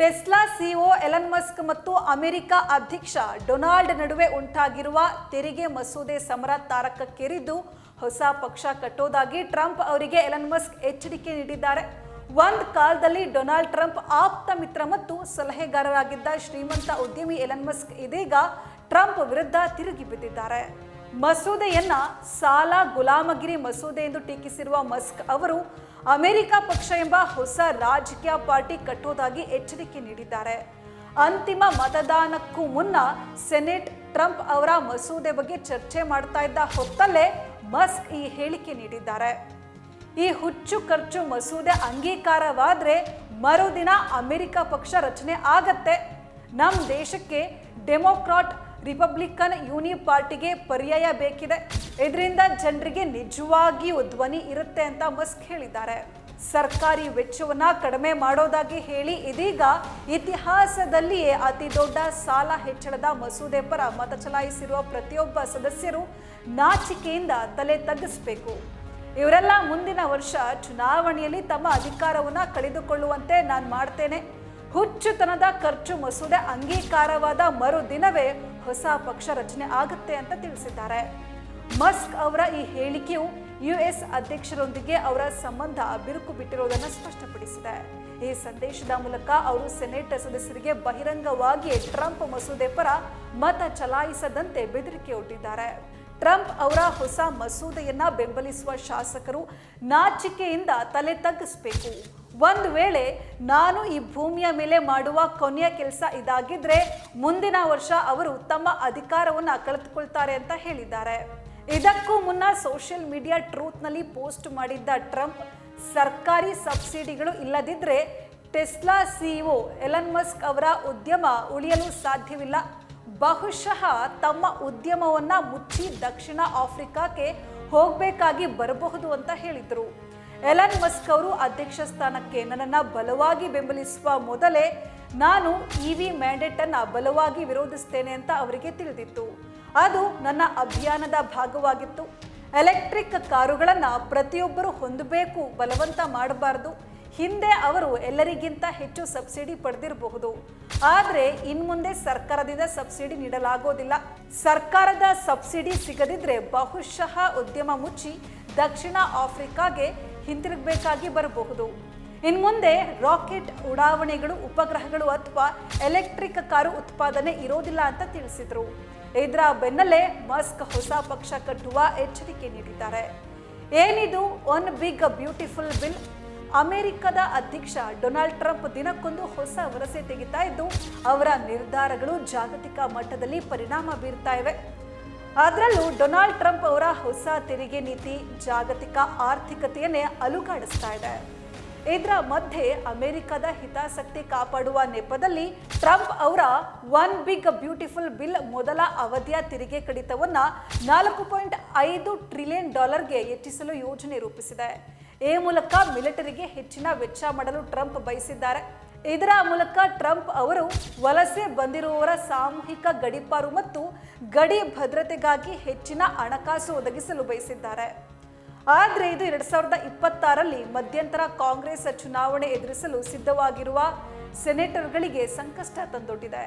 Tesla CEO Elon Musk ಮತ್ತು America ಅಧ್ಯಕ್ಷ Donald ನಡುವೆ ಉಂಟಾಗಿರುವ ತೆರಿಗೆ ಮಸೂದೆ ಸಮರ ತಾರಕಕ್ಕೇರಿದ್ದು, ಹೊಸ ಪಕ್ಷ ಕಟ್ಟೋದಾಗಿ ಟ್ರಂಪ್ ಅವರಿಗೆ ಎಲನ್ ಮಸ್ಕ್ ಎಚ್ಚರಿಕೆ ನೀಡಿದ್ದಾರೆ. ಒಂದು ಕಾಲದಲ್ಲಿ ಡೊನಾಲ್ಡ್ ಟ್ರಂಪ್ ಆಪ್ತ ಮಿತ್ರ ಮತ್ತು ಸಲಹೆಗಾರರಾಗಿದ್ದ ಶ್ರೀಮಂತ ಉದ್ಯಮಿ ಎಲನ್ ಮಸ್ಕ್ ಇದೀಗ ಟ್ರಂಪ್ ವಿರುದ್ಧ ತಿರುಗಿ ಬಿದ್ದಿದ್ದಾರೆ. ಮಸೂದೆಯನ್ನ ಸಾಲ ಗುಲಾಮಗಿರಿ ಮಸೂದೆ ಎಂದು ಟೀಕಿಸಿರುವ ಮಸ್ಕ್ ಅವರು ಅಮೆರಿಕ ಪಕ್ಷ ಎಂಬ ಹೊಸ ರಾಜಕೀಯ ಪಾರ್ಟಿ ಕಟ್ಟೋದಾಗಿ ಎಚ್ಚರಿಕೆ ನೀಡಿದ್ದಾರೆ. ಅಂತಿಮ ಮತದಾನಕ್ಕೂ ಮುನ್ನ ಸೆನೆಟ್ ಟ್ರಂಪ್ ಅವರ ಮಸೂದೆ ಬಗ್ಗೆ ಚರ್ಚೆ ಮಾಡ್ತಾ ಇದ್ದ ಹೊತ್ತಲ್ಲೇ ಮಸ್ಕ್ ಈ ಹೇಳಿಕೆ ನೀಡಿದ್ದಾರೆ. ಈ ಹುಚ್ಚು ಖರ್ಚು ಮಸೂದೆ ಅಂಗೀಕಾರವಾದ್ರೆ ಮರುದಿನ ಅಮೆರಿಕ ಪಕ್ಷ ರಚನೆ ಆಗತ್ತೆ. ನಮ್ಮ ದೇಶಕ್ಕೆ ಡೆಮೋಕ್ರಾಟ್ ರಿಪಬ್ಲಿಕನ್ ಯೂನಿ ಪಾರ್ಟಿಗೆ ಪರ್ಯಾಯ ಬೇಕಿದೆ. ಇದರಿಂದ ಜನರಿಗೆ ನಿಜವಾಗಿಯೂ ಧ್ವನಿ ಇರುತ್ತೆ ಅಂತ ಮಸ್ಕ್ ಹೇಳಿದ್ದಾರೆ. ಸರ್ಕಾರಿ ವೆಚ್ಚವನ್ನ ಕಡಿಮೆ ಮಾಡೋದಾಗಿ ಹೇಳಿ ಇದೀಗ ಇತಿಹಾಸದಲ್ಲಿಯೇ ಅತಿ ದೊಡ್ಡ ಸಾಲ ಹೆಚ್ಚಳದ ಮಸೂದೆ ಪರ ಮತ ಚಲಾಯಿಸಿರುವ ಪ್ರತಿಯೊಬ್ಬ ಸದಸ್ಯರು ನಾಚಿಕೆಯಿಂದ ತಲೆ ತಗ್ಗಿಸಬೇಕು. ಇವರೆಲ್ಲ ಮುಂದಿನ ವರ್ಷ ಚುನಾವಣೆಯಲ್ಲಿ ತಮ್ಮ ಅಧಿಕಾರವನ್ನ ಕಳೆದುಕೊಳ್ಳುವಂತೆ ನಾನು ಮಾಡ್ತೇನೆ. ಹುಚ್ಚುತನದ ಖರ್ಚು ಮಸೂದೆ ಅಂಗೀಕಾರವಾದ ಮರುದಿನವೇ ಹೊಸ ಪಕ್ಷ ರಚನೆ ಆಗುತ್ತೆ ಅಂತ ತಿಳಿಸಿದ್ದಾರೆ. ಮಸ್ಕ್ ಅವರ ಈ ಹೇಳಿಕೆಯು ಯುಎಸ್ ಅಧ್ಯಕ್ಷರೊಂದಿಗೆ ಅವರ ಸಂಬಂಧ ಬಿರುಕು ಬಿಟ್ಟಿರುವುದನ್ನು ಸ್ಪಷ್ಟಪಡಿಸಿದೆ. ಈ ಸಂದೇಶದ ಮೂಲಕ ಅವರು ಸೆನೆಟ್ ಸದಸ್ಯರಿಗೆ ಬಹಿರಂಗವಾಗಿ ಟ್ರಂಪ್ ಮಸೂದೆ ಪರ ಮತ ಚಲಾಯಿಸದಂತೆ ಬೆದರಿಕೆ ಒಡ್ಡಿದ್ದಾರೆ ಟ್ರಂಪ್ ಅವರ ಹೊಸ ಮಸೂದೆಯನ್ನ ಬೆಂಬಲಿಸುವ ಶಾಸಕರು ನಾಚಿಕೆಯಿಂದ ತಲೆ ತಗ್ಗಿಸಬೇಕು ಒಂದು ವೇಳೆ ನಾನು ಈ ಭೂಮಿಯ ಮೇಲೆ ಮಾಡುವ ಕೊನೆಯ ಕೆಲಸ ಇದಾಗಿದ್ರೆ ಮುಂದಿನ ವರ್ಷ ಅವರು ತಮ್ಮ ಅಧಿಕಾರವನ್ನು ಕಳೆದುಕೊಳ್ತಾರೆ ಅಂತ ಹೇಳಿದ್ದಾರೆ. ಇದಕ್ಕೂ ಮುನ್ನ ಸೋಷಿಯಲ್ ಮೀಡಿಯಾ ಟ್ರೂತ್ನಲ್ಲಿ ಪೋಸ್ಟ್ ಮಾಡಿದ್ದ ಟ್ರಂಪ್ ಸರ್ಕಾರಿ ಸಬ್ಸಿಡಿಗಳು ಇಲ್ಲದಿದ್ದರೆ ಟೆಸ್ಲಾ ಸಿಇಒ ಎಲನ್ ಮಸ್ಕ್ ಅವರ ಉದ್ಯಮ ಉಳಿಯಲು ಸಾಧ್ಯವಿಲ್ಲ. ಬಹುಶಃ ತಮ್ಮ ಉದ್ಯಮವನ್ನ ಮುಚ್ಚಿ ದಕ್ಷಿಣ ಆಫ್ರಿಕಾಕ್ಕೆ ಹೋಗಬೇಕಾಗಿ ಬರಬಹುದು ಅಂತ ಹೇಳಿದ್ರು. ಎಲನ್ ಮಸ್ಕ್ ಅವರು ಅಧ್ಯಕ್ಷ ಸ್ಥಾನಕ್ಕೆ ನನ್ನನ್ನು ಬಲವಾಗಿ ಬೆಂಬಲಿಸುವ ಮೊದಲೇ ನಾನು ಇ ವಿ ಮ್ಯಾಂಡೇಟ್ ಅನ್ನ ಬಲವಾಗಿ ವಿರೋಧಿಸ್ತೇನೆ ಅಂತ ಅವರಿಗೆ ತಿಳಿದಿತ್ತು. ಅದು ನನ್ನ ಅಭಿಯಾನದ ಭಾಗವಾಗಿತ್ತು. ಎಲೆಕ್ಟ್ರಿಕ್ ಕಾರುಗಳನ್ನು ಪ್ರತಿಯೊಬ್ಬರು ಹೊಂದಬೇಕು, ಬಲವಂತ ಮಾಡಬಾರದು. ಹಿಂದೆ ಅವರು ಎಲ್ಲರಿಗಿಂತ ಹೆಚ್ಚು ಸಬ್ಸಿಡಿ ಪಡೆದಿರಬಹುದು. ಆದರೆ ಇನ್ಮುಂದೆ ಸರ್ಕಾರದಿಂದ ಸಬ್ಸಿಡಿ ನೀಡಲಾಗೋದಿಲ್ಲ. ಸರ್ಕಾರದ ಸಬ್ಸಿಡಿ ಸಿಗದಿದ್ರೆ ಬಹುಶಃ ಉದ್ಯಮ ಮುಚ್ಚಿ ದಕ್ಷಿಣ ಆಫ್ರಿಕಾಗೆ ಹಿಂತಿರುಗಬೇಕಾಗಿ ಬರಬಹುದು. ಇನ್ಮುಂದೆ ರಾಕೆಟ್ ಉಡಾವಣೆಗಳು, ಉಪಗ್ರಹಗಳು ಅಥವಾ ಎಲೆಕ್ಟ್ರಿಕ್ ಕಾರು ಉತ್ಪಾದನೆ ಇರೋದಿಲ್ಲ ಅಂತ ತಿಳಿಸಿದ್ರು. ಇದರ ಬೆನ್ನಲ್ಲೇ ಮಸ್ಕ್ ಹೊಸ ಪಕ್ಷ ಕಟ್ಟುವ ಎಚ್ಚರಿಕೆ ನೀಡಿದ್ದಾರೆ. ಏನಿದು ಒನ್ ಬಿಗ್ ಬ್ಯೂಟಿಫುಲ್ ಬಿಲ್? ಅಮೆರಿಕದ ಅಧ್ಯಕ್ಷ ಡೊನಾಲ್ಡ್ ಟ್ರಂಪ್ ದಿನಕ್ಕೊಂದು ಹೊಸ ವರಸೆ ತೆಗಿತಾ ಇದ್ದು, ಅವರ ನಿರ್ಧಾರಗಳು ಜಾಗತಿಕ ಮಟ್ಟದಲ್ಲಿ ಪರಿಣಾಮ ಬೀರ್ತಾ ಇವೆ. ಅದರಲ್ಲೂ ಡೊನಾಲ್ಡ್ ಟ್ರಂಪ್ ಅವರ ಹೊಸ ತೆರಿಗೆ ನೀತಿ ಜಾಗತಿಕ ಆರ್ಥಿಕತೆಯನ್ನೇ ಅಲುಗಾಡಿಸ್ತಾ ಇದೆ. ಇದರ ಮಧ್ಯೆ ಅಮೆರಿಕದ ಹಿತಾಸಕ್ತಿ ಕಾಪಾಡುವ ನೆಪದಲ್ಲಿ ಟ್ರಂಪ್ ಅವರ ಒನ್ ಬಿಗ್ ಬ್ಯೂಟಿಫುಲ್ ಬಿಲ್ ಮೊದಲ ಅವಧಿಯ ತೆರಿಗೆ ಕಡಿತವನ್ನ ನಾಲ್ಕು ಪಾಯಿಂಟ್ ಐದು ಟ್ರಿಲಿಯನ್ ಡಾಲರ್ಗೆ ಹೆಚ್ಚಿಸಲು ಯೋಜನೆ ರೂಪಿಸಿದೆ. ಈ ಮೂಲಕ ಮಿಲಿಟರಿಗೆ ಹೆಚ್ಚಿನ ವೆಚ್ಚ ಮಾಡಲು ಟ್ರಂಪ್ ಬಯಸಿದ್ದಾರೆ. ಇದರ ಮೂಲಕ ಟ್ರಂಪ್ ಅವರು ವಲಸೆ ಬಂದಿರುವವರ ಸಾಮೂಹಿಕ ಗಡಿಪಾರು ಮತ್ತು ಗಡಿ ಭದ್ರತೆಗಾಗಿ ಹೆಚ್ಚಿನ ಹಣಕಾಸು ಒದಗಿಸಲು ಬಯಸಿದ್ದಾರೆ. ಆದರೆ ಇದು ಎರಡ್ ಸಾವಿರದ ಇಪ್ಪತ್ತಾರಲ್ಲಿ ಮಧ್ಯಂತರ ಕಾಂಗ್ರೆಸ್ ಚುನಾವಣೆ ಎದುರಿಸಲು ಸಿದ್ಧವಾಗಿರುವ ಸೆನೆಟರ್ಗಳಿಗೆ ಸಂಕಷ್ಟ ತಂದೊಡ್ಡಿದೆ.